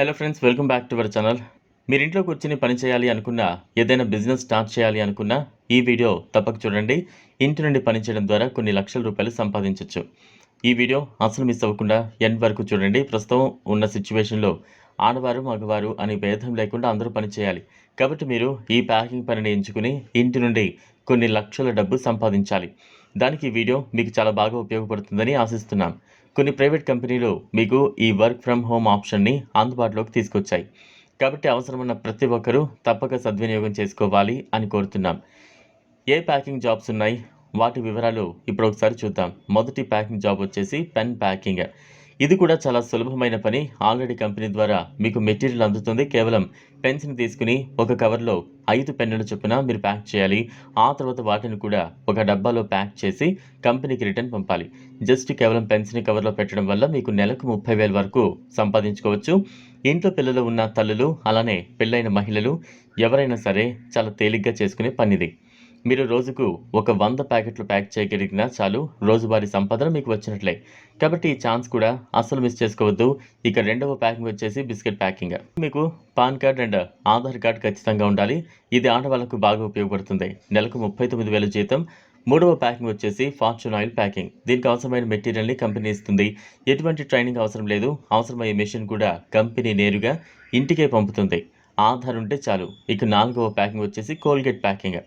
Hello friends welcome back to our channel మీరు ఇంట్లో కూర్చుని పని చేయాలి అనుకున్నా ఏదైనా బిజినెస్ స్టార్ట్ చేయాలి అనుకున్నా ఈ వీడియో తప్పక చూడండి. ఇంటి నుండి పని చేయడం ద్వారా కొన్ని లక్షల రూపాయలు సంపాదించవచ్చు ఈ వీడియో అసలు మిస్ అవ్వకుండా ఎండ్ వరకు చూడండి. ప్రస్తుతం ఉన్న సిచ్యువేషన్లో ఆడవారు మగవారు అనే భేదం లేకుండా అందరూ పని చేయాలి. కాబట్టి మీరు ఈ ప్యాకింగ్ పనిని ఎంచుకుని ఇంటి నుండి కొన్ని లక్షల డబ్బు సంపాదించాలి. దానికి ఈ వీడియో మీకు చాలా బాగా ఉపయోగపడుతుందని ఆశిస్తున్నాం. కొన్ని ప్రైవేట్ కంపెనీలు మీకు ఈ వర్క్ ఫ్రమ్ హోమ్ ఆప్షన్ని అందుబాటులోకి తీసుకొచ్చాయి. కాబట్టి అవసరమైన ప్రతి ఒక్కరూ తప్పక సద్వినియోగం చేసుకోవాలి అని కోరుతున్నాం. ఏ ప్యాకింగ్ జాబ్స్ ఉన్నాయి? వాటి వివరాలు ఇప్పుడు ఒకసారి చూద్దాం. మొదటి ప్యాకింగ్ జాబ్ వచ్చేసి పెన్ ప్యాకింగ్. ఇది కూడా చాలా సులభమైన పని. ఆల్రెడీ కంపెనీ ద్వారా మీకు మెటీరియల్ అందుతుంది. కేవలం పెన్స్ని తీసుకుని ఒక కవర్లో ఐదు పెన్నుల చొప్పున మీరు ప్యాక్ చేయాలి. ఆ తర్వాత వాటిని కూడా ఒక డబ్బాలో ప్యాక్ చేసి కంపెనీకి రిటర్న్ పంపాలి. జస్ట్ కేవలం పెన్స్ని కవర్లో పెట్టడం వల్ల మీకు నెలకు ముప్పై వేల వరకు సంపాదించుకోవచ్చు. ఇంట్లో పిల్లలు ఉన్న తల్లులు అలానే పెళ్ళైన మహిళలు ఎవరైనా సరే చాలా తేలిగ్గా చేసుకునే పనిది. మీరు రోజుకు ఒక వంద ప్యాకెట్లు ప్యాక్ చేయగలిగినా చాలు రోజువారీ సంపాదన మీకు వచ్చినట్లే. కాబట్టి ఈ ఛాన్స్ కూడా అస్సలు మిస్ చేసుకోవద్దు. ఇక రెండవ ప్యాకింగ్ వచ్చేసి బిస్కెట్ ప్యాకింగ్. మీకు pan card and Aadhaar card ఖచ్చితంగా ఉండాలి. ఇది ఆడవాళ్ళకు బాగా ఉపయోగపడుతుంది. నెలకు ముప్పై తొమ్మిది వేల జీతం. మూడవ ప్యాకింగ్ వచ్చేసి ఫార్చ్యూన్ ఆయిల్ ప్యాకింగ్. దీనికి అవసరమైన మెటీరియల్ని కంపెనీ ఇస్తుంది. ఎటువంటి ట్రైనింగ్ అవసరం లేదు. అవసరమయ్యే మెషిన్ కూడా కంపెనీ నేరుగా ఇంటికే పంపుతుంది. ఆధార్ ఉంటే చాలు. ఇక నాలుగవ ప్యాకింగ్ వచ్చేసి కోల్గేట్ ప్యాకింగ్.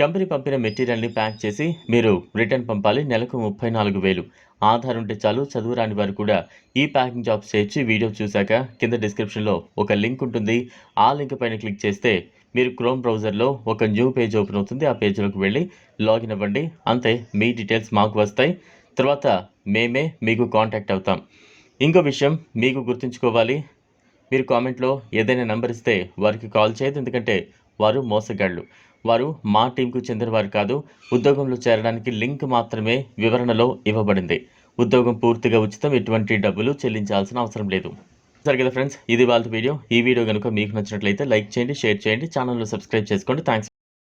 కంపెనీ పంపిన మెటీరియల్ని ప్యాక్ చేసి మీరు రిటర్న్ పంపాలి. నెలకు ముప్పై నాలుగు వేలు. ఆధార్ ఉంటే చాలు చదువు రాని వారు కూడా ఈ ప్యాకింగ్ జాబ్స్ చేర్చి వీడియో చూశాక కింద డిస్క్రిప్షన్లో ఒక లింక్ ఉంటుంది. ఆ లింక్ పైన క్లిక్ చేస్తే మీరు క్రోమ్ బ్రౌజర్లో ఒక న్యూ పేజ్ ఓపెన్ అవుతుంది. ఆ పేజ్లోకి వెళ్ళి లాగిన్ అవ్వండి. అంతే మీ డీటెయిల్స్ మాకు వస్తాయి. తర్వాత మేమే మీకు కాంటాక్ట్ అవుతాం. ఇంకో విషయం మీకు గుర్తుంచుకోవాలి. మీరు కామెంట్లో ఏదైనా నెంబర్ ఇస్తే వారికి కాల్ చేయదు. ఎందుకంటే వారు మోసగాళ్ళు. వారు మా టీంకు చెందిన వారు కాదు ఉద్యోగంలో చేరడానికి లింక్ మాత్రమే వివరణలో ఇవ్వబడింది. ఉద్యోగం పూర్తిగా ఉచితం ఎటువంటి డబ్బులు చెల్లించాల్సిన అవసరం లేదు. సరే కదా ఫ్రెండ్స్ ఇది వాళ్ళ వీడియో. ఈ వీడియో కనుక మీకు నచ్చినట్లయితే లైక్ చేయండి షేర్ చేయండి ఛానల్ను సబ్స్క్రైబ్ చేసుకోండి. థ్యాంక్స్